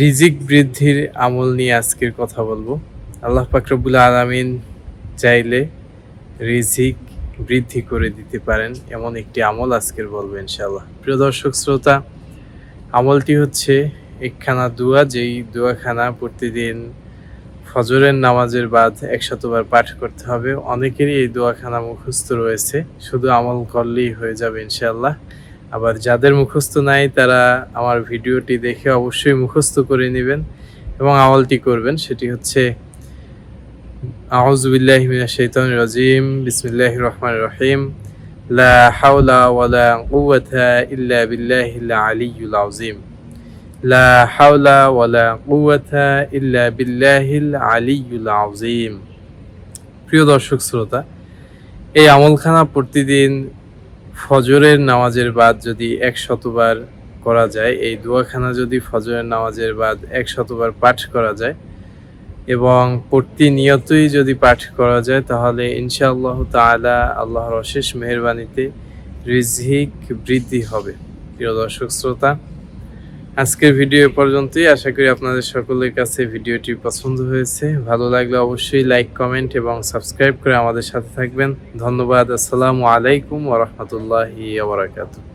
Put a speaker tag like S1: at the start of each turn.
S1: রিজিক বৃদ্ধির আমল নিয়ে আজকের কথা বলব। আল্লাহ পাকরবুল আলামিন চাইলে রিজিক বৃদ্ধি করে দিতে পারেন এমন একটি আমল আজকের বলব ইনশাল্লাহ প্রিয় দর্শক, শ্রোতা, আমলটি হচ্ছে একখানা দোয়া, যেই দোয়াখানা প্রতিদিন ফজরের নামাজের বাদ একশতবার পাঠ করতে হবে। অনেকেরই এই দোয়াখানা মুখস্থ রয়েছে, শুধু আমল করলেই হয়ে যাবে ইনশাআল্লাহ। আবার যাদের মুখস্থ নাই, তারা আমার ভিডিওটি দেখে অবশ্যই মুখস্থ করে নেবেন এবং আমলটি করবেন। সেটি হচ্ছে আউজুবিল্লাহ মিনাশ শাইতানির রাজিম, বিসমিল্লাহির রহমানির রহিম, লা হাওলা ওয়ালা কুওয়াতা ইল্লা বিল্লাহিল আলিয়্যুল আযীম, লা হাওলা ওয়ালা কুওয়াতা ইল্লা বিল্লাহিল আলিয়্যুল আযীম। প্রিয় দর্শক, শ্রোতা, এই আমলখানা প্রতিদিন ফজরের নামাজের বাদ যদি এক শতবার করা যায়, এই দোয়াখানা যদি ফজরের নামাজের বাদ এক শতবার পাঠ করা যায় এবং প্রতিনিয়তই যদি পাঠ করা যায়, তাহলে ইনশাআল্লাহ তালা আল্লাহর অশেষ মেহরবানিতে রিজহিক বৃদ্ধি হবে। প্রিয় দর্শক, শ্রোতা আজকের ভিডিও পর্যন্তই। আশা করি আপনাদের সকলের কাছে ভিডিওটি পছন্দ হয়েছে। ভালো লাগলে অবশ্যই লাইক, কমেন্ট এবং সাবস্ক্রাইব করে আমাদের সাথে থাকবেন। ধন্যবাদ। আসসালামু আলাইকুম ওরহমতুল্লাহি ওবরাকাতুহ